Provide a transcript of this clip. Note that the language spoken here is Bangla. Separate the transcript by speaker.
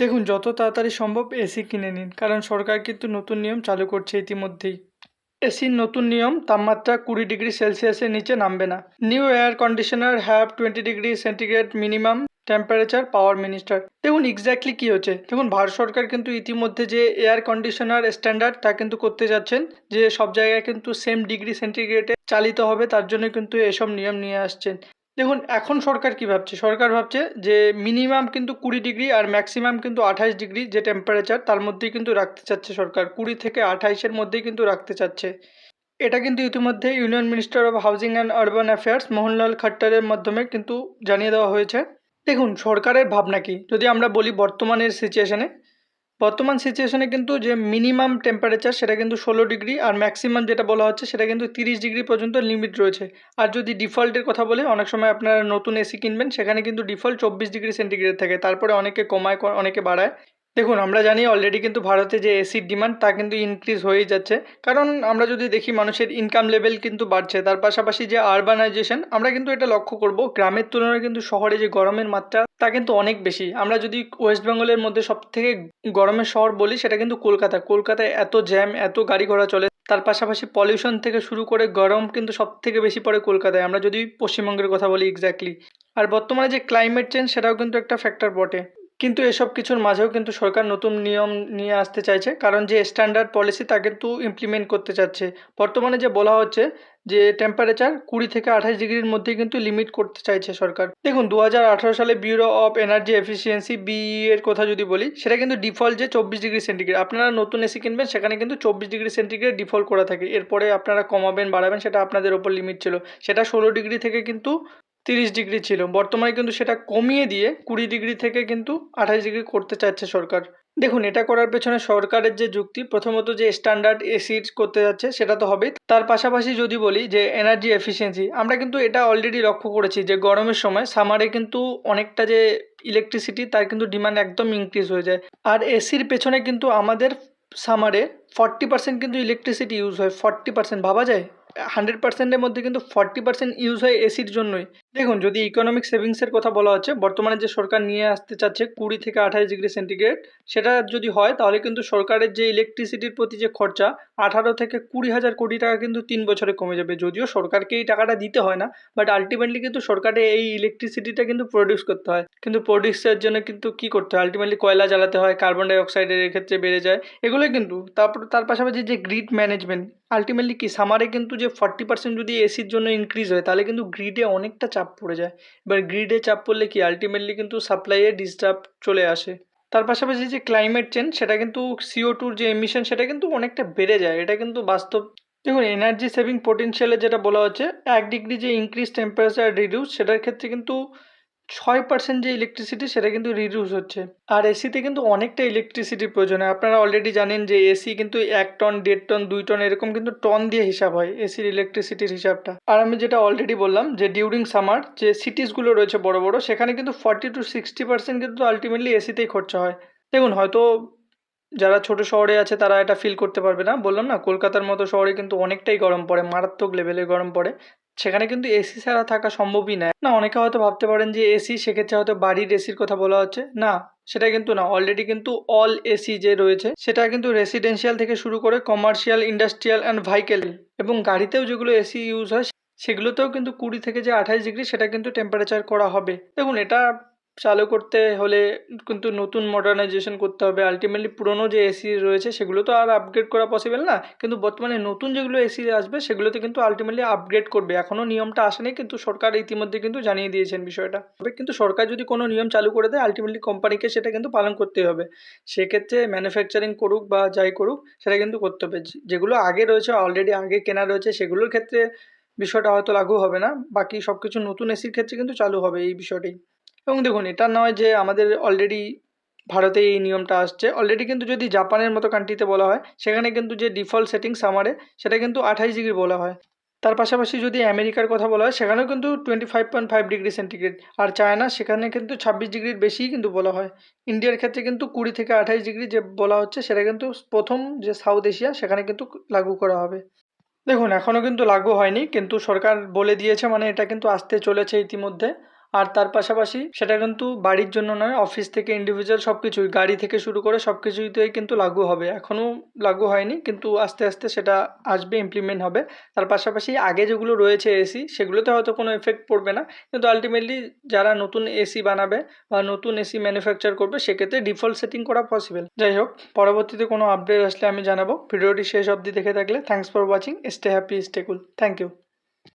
Speaker 1: দেখুন, যত তাড়াতাড়ি সম্ভব এসি কিনে নিন, কারণ সরকার কিন্তু নতুন নিয়ম চালু করছে ইতিমধ্যেই। এসির নতুন নিয়ম, তাপমাত্রা কুড়ি ডিগ্রি সেলসিয়াসের নিচে নামবে না। New air conditioner have twenty degree centigrade minimum temperature power minister দেখুন এক্স্যাক্টলি কী হচ্ছে? দেখুন, ভারত সরকার কিন্তু ইতিমধ্যে যে এয়ার কন্ডিশনার স্ট্যান্ডার্ড তা কিন্তু করতে যাচ্ছেন, যে সব জায়গায় কিন্তু সেম ডিগ্রি সেন্টিগ্রেডে চালিত হবে, তার জন্য কিন্তু এসব নিয়ম নিয়ে আসছেন। দেখুন, এখন সরকার কি ভাবছে? সরকার ভাবছে যে মিনিমাম কিন্তু কুড়ি ডিগ্রি আর ম্যাক্সিমাম কিন্তু আঠাইশ ডিগ্রি যে টেম্পারেচার তার মধ্যেই কিন্তু রাখতে চাচ্ছে সরকার। কুড়ি থেকে আঠাইশের মধ্যেই কিন্তু রাখতে চাচ্ছে। এটা কিন্তু ইতিমধ্যে union minister of housing and urban affairs Mohanlal খট্টারের মাধ্যমে কিন্তু জানিয়ে দেওয়া হয়েছে। দেখুন, সরকারের ভাবনা কি? যদি আমরা বলি বর্তমানের সিচুয়েশনে বর্তমান সিচুয়েশনে কিন্তু যে মিনিমাম টেম্পারেচার সেটা কিন্তু ষোলো ডিগ্রি আর ম্যাক্সিমাম যেটা বলা হচ্ছে সেটা কিন্তু তিরিশ ডিগ্রি পর্যন্ত লিমিট রয়েছে। আর যদি ডিফল্টের কথা বলে, অনেক সময় আপনারা নতুন এসি কিনবেন, সেখানে কিন্তু ডিফল্ট চব্বিশ ডিগ্রি সেন্টিগ্রেড থাকে। তারপরে অনেকে কমায়, অনেকে বাড়ায়। দেখুন, আমরা জানি অলরেডি কিন্তু ভারতে যে এসির ডিমান্ড তা কিন্তু ইনক্রিজ হয়েই যাচ্ছে। কারণ আমরা যদি দেখি, মানুষের ইনকাম লেভেল কিন্তু বাড়ছে। তার পাশাপাশি যে আরবানাইজেশন আমরা কিন্তু এটা লক্ষ্য করব। গ্রামের তুলনায় কিন্তু শহরে যে গরমের মাত্রা, তা কিন্তু অনেক বেশি। আমরা যদি ওয়েস্ট বেঙ্গলের মধ্যে সব থেকে গরমের শহর বলি, সেটা কিন্তু কলকাতা। কলকাতায় এত জ্যাম এত গাড়ি ঘোড়া চলে। তার পাশাপাশি পলিউশন থেকে শুরু করে গরম কিন্তু সব থেকে বেশি পড়ে কলকাতায়। আমরা যদি পশ্চিমবঙ্গের কথা বলি এক্স্যাক্টলি আর বর্তমানে যে ক্লাইমেট চেঞ্জ সেটাও কিন্তু একটা ফ্যাক্টর বটে। কিন্তু এসব কিছুর মাঝেও কিন্তু সরকার নতুন নিয়ম নিয়ে আসতে চাইছে। কারণ যে স্ট্যান্ডার্ড পলিসি তা কিন্তু ইমপ্লিমেন্ট করতে চাচ্ছে। বর্তমানে যে বলা হচ্ছে যে টেম্পারেচার কুড়ি থেকে আঠাশ ডিগ্রির মধ্যেই কিন্তু লিমিট করতে চাইছে সরকার। দেখুন দু হাজার আঠারো সালে bureau of energy efficiency BE এর কথা যদি বলি, সেটা কিন্তু ডিফল্ট যে চব্বিশ ডিগ্রি সেন্টিগ্রেড আপনারা নতুন এসি কিনবেন, সেখানে কিন্তু চব্বিশ ডিগ্রি সেন্টিগ্রেড ডিফল্ট করা থাকে। এরপরে আপনারা কমাবেন, বাড়াবেন, সেটা আপনাদের ওপর লিমিট ছিল। সেটা ষোলো ডিগ্রি থেকে কিন্তু তিরিশ ডিগ্রি ছিল। বর্তমানে কিন্তু সেটা কমিয়ে দিয়ে কুড়ি ডিগ্রি থেকে কিন্তু আঠাশ ডিগ্রি করতে চাচ্ছে সরকার। দেখুন, এটা করার পেছনে সরকারের যে যুক্তি, প্রথমত যে স্ট্যান্ডার্ড এসির করতে যাচ্ছে, সেটা তো হবেই। তার পাশাপাশি যদি বলি যে এনার্জি এফিসিয়েন্সি আমরা কিন্তু এটা অলরেডি লক্ষ্য করেছি যে গরমের সময় সামারে কিন্তু অনেকটা যে ইলেকট্রিসিটি তার কিন্তু ডিমান্ড একদম ইনক্রিজ হয়ে যায়। আর এসির পেছনে কিন্তু আমাদের সামারে ফর্টি পার্সেন্ট কিন্তু ইলেকট্রিসিটি ইউজ হয়। ফর্টি পার্সেন্ট ভাবা যায়? হান্ড্রেড পার্সেন্টের মধ্যে কিন্তু ফর্টি পার্সেন্ট ইউজ হয় এসির জন্যই। দেখুন, যদি ইকোনমিক সেভিংসের কথা বলা হচ্ছে, বর্তমানে যে সরকার নিয়ে আসতে চাচ্ছে কুড়ি থেকে আঠাশ ডিগ্রি সেন্টিগ্রেড সেটা যদি হয়, তাহলে কিন্তু সরকারের যে ইলেকট্রিসিটির প্রতি যে খরচা, আঠারো থেকে কুড়ি হাজার কোটি টাকা কিন্তু তিন বছরে কমে যাবে। যদিও সরকারকে এই টাকাটা দিতে হয় না বাট আলটিমেটলি কিন্তু সরকারে এই ইলেকট্রিসিটিটা কিন্তু প্রডিউস করতে হয়। কিন্তু প্রডিউসের জন্য কিন্তু কি করতে হয়? আলটিমেটলি কয়লা জ্বালাতে হয় কার্বন ডাইঅক্সাইডের এক্ষেত্রে বেড়ে যায়, এগুলোই কিন্তু। তারপর, তার পাশাপাশি যে গ্রিড ম্যানেজমেন্ট আলটিমেটলি কি? সামারে কিন্তু যে ফর্টি পার্সেন্ট যদি এসির জন্য ইনক্রিজ হয়, তাহলে কিন্তু গ্রিডে অনেকটা চাপ পড়ে যায়। এবার গ্রিডে চাপ পড়লে কি আলটিমেটলি কিন্তু সাপ্লাইয়ে ডিস্টার্ব চলে আসে। তার পাশাপাশি যে ক্লাইমেট চেঞ্জ সেটা কিন্তু সিও টুর যে এমিশন সেটা কিন্তু অনেকটা বেড়ে যায়। এটা কিন্তু বাস্তব দেখুন এনার্জি সেভিং পোটেনশিয়ালে যেটা বলা হচ্ছে, এক ডিগ্রি যে ইনক্রিজ টেম্পারেচার রিডিউস সেটার ক্ষেত্রে কিন্তু ছয় পার্সেন্ট যে ইলেকট্রিসিটি সেটা কিন্তু রিডিউস হচ্ছে। আর এসিতে কিন্তু অনেকটা ইলেকট্রিসিটির প্রয়োজন হয়। আপনারা অলরেডি জানেন যে এসি কিন্তু এক টন দেড় টন দুই টন এরকম কিন্তু টন দিয়ে হিসাব হয় এসির ইলেকট্রিসিটির হিসাবটা। আর আমি যেটা অলরেডি বললাম যে ডিউরিং সামার যে সিটিসগুলো রয়েছে বড় বড়, সেখানে কিন্তু ফর্টি টু সিক্সটি পার্সেন্ট কিন্তু আলটিমেটলি এসিতেই খরচা হয়। দেখুন, হয়তো যারা ছোট শহরে আছে তারা এটা ফিল করতে পারবে না। বললাম না, কলকাতার মতো শহরে কিন্তু অনেকটাই গরম পড়ে, মারাত্মক লেভেলে গরম পড়ে। সেখানে কিন্তু এসি ছাড়া থাকা সম্ভবই না। না, অনেকে হয়তো ভাবতে পারেন যে এসি সেক্ষেত্রে হয়তো বাড়ির এসির কথা বলা হচ্ছে। না, সেটা কিন্তু না। অলরেডি কিন্তু অল এসি যে রয়েছে, সেটা কিন্তু রেসিডেন্সিয়াল থেকে শুরু করে কমার্শিয়াল ইন্ডাস্ট্রিয়াল অ্যান্ড ভাইকেল এবং গাড়িতেও যেগুলো এসি ইউজ হয়, সেগুলোতেও কিন্তু কুড়ি থেকে যে আঠাশ ডিগ্রি সেটা কিন্তু টেম্পারেচার করা হবে। দেখুন, এটা চালু করতে হলে কিন্তু নতুন মডার্নাইজেশন করতে হবে। আলটিমেটলি পুরনো যে এসি রয়েছে সেগুলো তো আর আপগ্রেড করা পসিবল না। কিন্তু বর্তমানে নতুন যেগুলো এসি আসবে সেগুলোতে কিন্তু আলটিমেটলি আপগ্রেড করবে। এখনও নিয়মটা আসেনি, কিন্তু সরকার ইতিমধ্যে কিন্তু জানিয়ে দিয়েছেন বিষয়টা। তবে কিন্তু সরকার যদি কোনো নিয়ম চালু করে দেয় আলটিমেটলি কোম্পানিকে সেটা কিন্তু পালন করতেই হবে। সেক্ষেত্রে ম্যানুফ্যাকচারিং করুক বা যাই করুক, সেটা কিন্তু করতে হবে। যেগুলো আগে রয়েছে অলরেডি আগে কেনা রয়েছে, সেগুলোর ক্ষেত্রে বিষয়টা হয়তো লাগু হবে না। বাকি সব কিছু নতুন এসির ক্ষেত্রে কিন্তু চালু হবে এই বিষয়টাই এবং দেখুন, এটা নয় যে আমাদের অলরেডি ভারতে এই নিয়মটা আসছে। অলরেডি কিন্তু যদি জাপানের মতো কান্ট্রিতে বলা হয়, সেখানে কিন্তু যে ডিফল্ট সেটিং সামারে সেটা কিন্তু আঠাশ ডিগ্রি বলা হয়। তার পাশাপাশি যদি আমেরিকার কথা বলা হয়, সেখানেও কিন্তু twenty five point five degree centigrade আর চায়না, সেখানে কিন্তু ছাব্বিশ ডিগ্রির বেশিই কিন্তু বলা হয়। ইন্ডিয়ার ক্ষেত্রে কিন্তু কুড়ি থেকে আঠাশ ডিগ্রি যে বলা হচ্ছে, সেটা কিন্তু প্রথম যে সাউথ এশিয়া সেখানে কিন্তু লাগু করা হবে। দেখুন এখনও কিন্তু লাগু হয়নি, কিন্তু সরকার বলে দিয়েছে মানে এটা কিন্তু আসতে চলেছে ইতিমধ্যে। আর তার পাশাপাশি সেটা কিন্তু বাড়ির জন্য নয় অফিস থেকে ইন্ডিভিজুয়াল সব কিছুই গাড়ি থেকে শুরু করে সব কিছুতেই কিন্তু লাগু হবে। এখনও লাগু হয়নি, কিন্তু আস্তে আস্তে সেটা আসবে ইমপ্লিমেন্ট হবে। তার পাশাপাশি আগে যেগুলো রয়েছে এসি সেগুলোতে হয়তো কোনো এফেক্ট পড়বে না। কিন্তু আলটিমেটলি যারা নতুন এসি বানাবে বা নতুন এসি ম্যানুফ্যাকচার করবে, সেক্ষেত্রে ডিফল্ট সেটিং করা পসিবল যাই হোক, পরবর্তীতে কোনো আপডেট আসলে আমি জানাব। ভিডিওটি শেষ অবধি দেখে থাকলে thanks for watching stay happy stay cool thank you